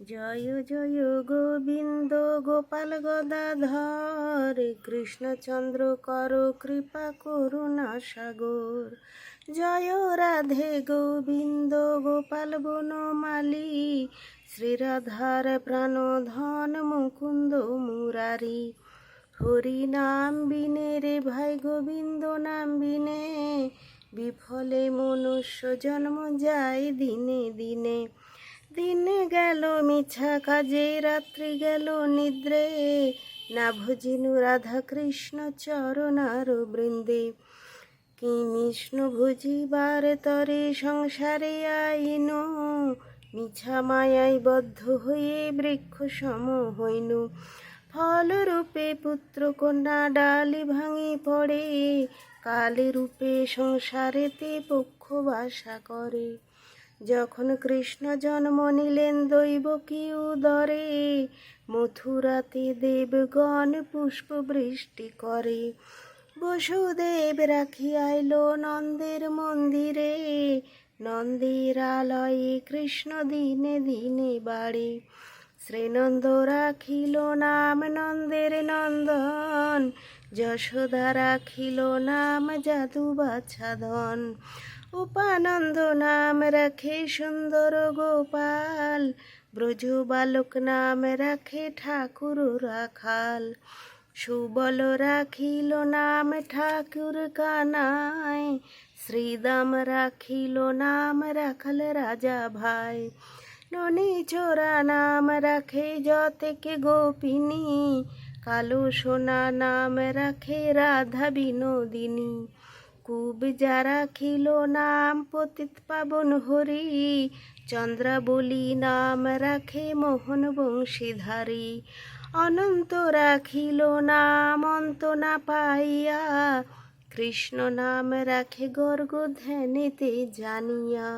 জয় জয় গোবিন্দ গোপাল গদাধর, কৃষ্ণচন্দ্র কর কৃপা করুণা সাগর। জয় রাধে গোবিন্দ গোপাল বনমালী শ্রীরাধার প্রাণ ধন মুকুন্দ মুরারি। হরি নাম বিনে রে ভাই গোবিন্দ নাম বিনে, বিফলে মনুষ্য জন্ম যায় দিনে দিনে। দিনে গেল মিছা কাজে, রাত্রি গেল নিদ্রে। না ভজিনু রাধা কৃষ্ণ চরণার বৃন্দে। কি বিষ্ণু ভুজিবার তরে সংসারে আইনু। মিছা মায়াই বদ্ধ হয়ে বৃক্ষ সম হইনু। ফলরূপে পুত্র কন্যা ডালি ভাঙি পড়ে। কালে রূপে সংসারেতে পক্ষ বাসা করে। যখন কৃষ্ণ জন্ম নিলেন দৈব কি উদরে মথুরাতে দেবগণ পুষ্প বৃষ্টি করে। বসুদেব রাখি আইল নন্দের মন্দিরে, নন্দের আলয়ে কৃষ্ণ দিনে দিনে বাড়ে। শ্রীনন্দ রাখিল নাম নন্দের নন্দন, যশোদা রাখিল নাম যাদু বাছাধন উপানন্দ নাম রাখে সুন্দর গোপাল ব্রজ বালক নাম রাখে ঠাকুর রাখাল। সুবল রাখিল নাম ঠাকুর কানাই শ্রীদাম রাখিল নাম রাখল রাজা ভাই। ননি চোরা নাম রাখে যতেকে গোপিনী, কালো সোনা নাম রাখে রাধা বিনোদিনী। কুব যারা খিল নাম পতিত পাবন হরি চন্দ্রাবলী নাম রাখে মোহন বংশীধারী। অনন্ত রাখিল নাম অন্ত না পাইয়া, কৃষ্ণ নাম রাখে গর্গ ধ্যানেতে জানিয়া।